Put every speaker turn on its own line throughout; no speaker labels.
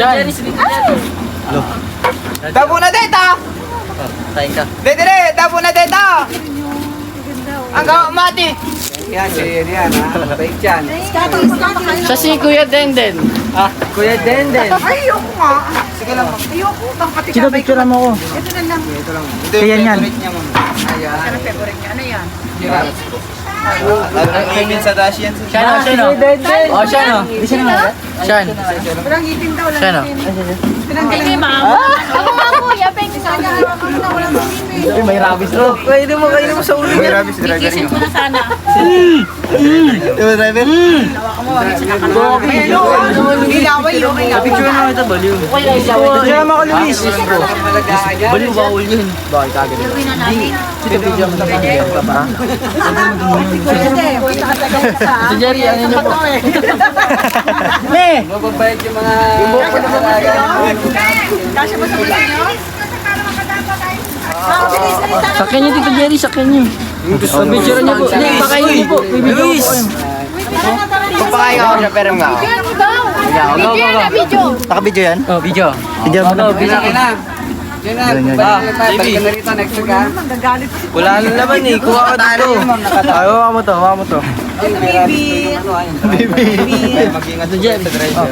Diyan.
Tabo na dito!
Kain ka.
Dito rin! Tabo na dito! Ang gawa mati! Yan, si yan ha. Mabait yan.
Siya si Kuya Denden.
Ah, Kuya Denden.
Ay, ayoko nga.
Sige lang.
Ayoko. Tangkati
Sino picture mo ko?
Ito na lang.
Ito lang. Ito yung favorite niya, ma'am. Ayan.
Ano favorite niya? Ano yan?
Ang ngipin sa dash yan.
Siya no, siya no. Oh, siya no. Di siya naman. Siya.
Walang ngipin daw.
Siya no.
Pinanggaling mo.
Ako sa
na walang ngipin.
Uy, may rabies to.
Pwede mo, pwede mo sa ulo. May rabi si driver
Isin
niyo.
ko na sana.
Ito, driver?
Ayun, oh. Ilaway yun.
Picture na ito, baliw. Picture mo ko, Luis. Baliw, bawal yun. Bakit agad?
Gawin na natin.
Video mo naman.
Sa.
Si Jerry, ano niyo po? Me!
Mababait yung mga...
Kasya ba sa? Ah,
niyo dito, Jerry. Sakyan niyo. Sa picture niyo po. Hindi, pakain niyo po. Video po kayo.
Papakain ako siya, pero nga.
Ano? Video video.
Naka-video yan? Oh, video. Video mo na.
Bila ka na. Yan na,
Yan, yan.
balik na tayo. Balik ka na rito next week ha.
Magagalit pa si
Wala na naman eh. Kuha ka dito. Ay, hawa mo to. Hawa mo to.
baby.
Baby. Mag-ingat kayo sa driver.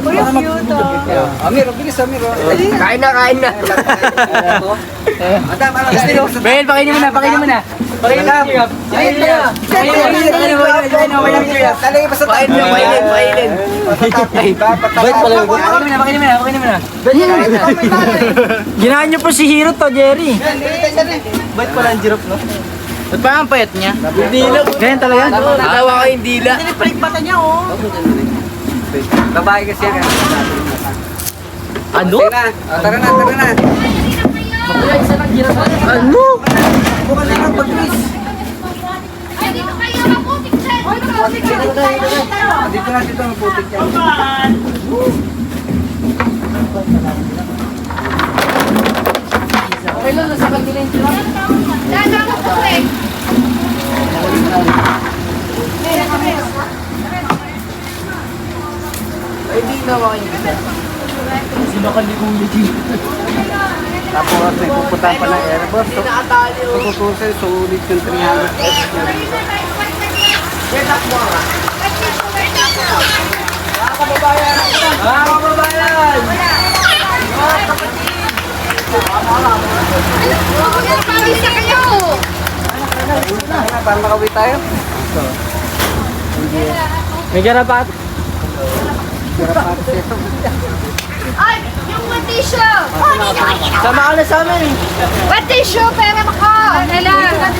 Uy, ang cute oh.
Amir, bilis Amir. oh.
Kain na, kain na.
Madam, ano?
Ben, pakainin mo na, pakainin mo na. Ginahan niyo po si Hiro to, Jerry.
Bait pala ang jirop, no?
Ba't pa ang payat niya? Dila. Ganyan talaga? Natawa ko yung dila.
Tinipalik mata niya oh.
Babae kasi yan.
Ano?
Tara na, tara na.
Ano?
Bukan na lang pag-miss.
Ay, dito kayo. Maputik siya. Ay, maputik siya.
Dito na, dito. Maputik yan.
Okay, Lolo, sa yung sila.
Dada mo po eh.
Ay, di nawa kayo. Sino ka ni Kuya G?
Tapos may pupunta pa ng airbus. So, tututusin, sulit yung 300 Ah, kababayan!
Pagis na kayo.
Ano, para makauwi tayo?
May garapat.
Ay, yung one tissue. Oh, dito kayo.
Sama ka na sa amin.
One tissue, pera mo ko. Ano lang.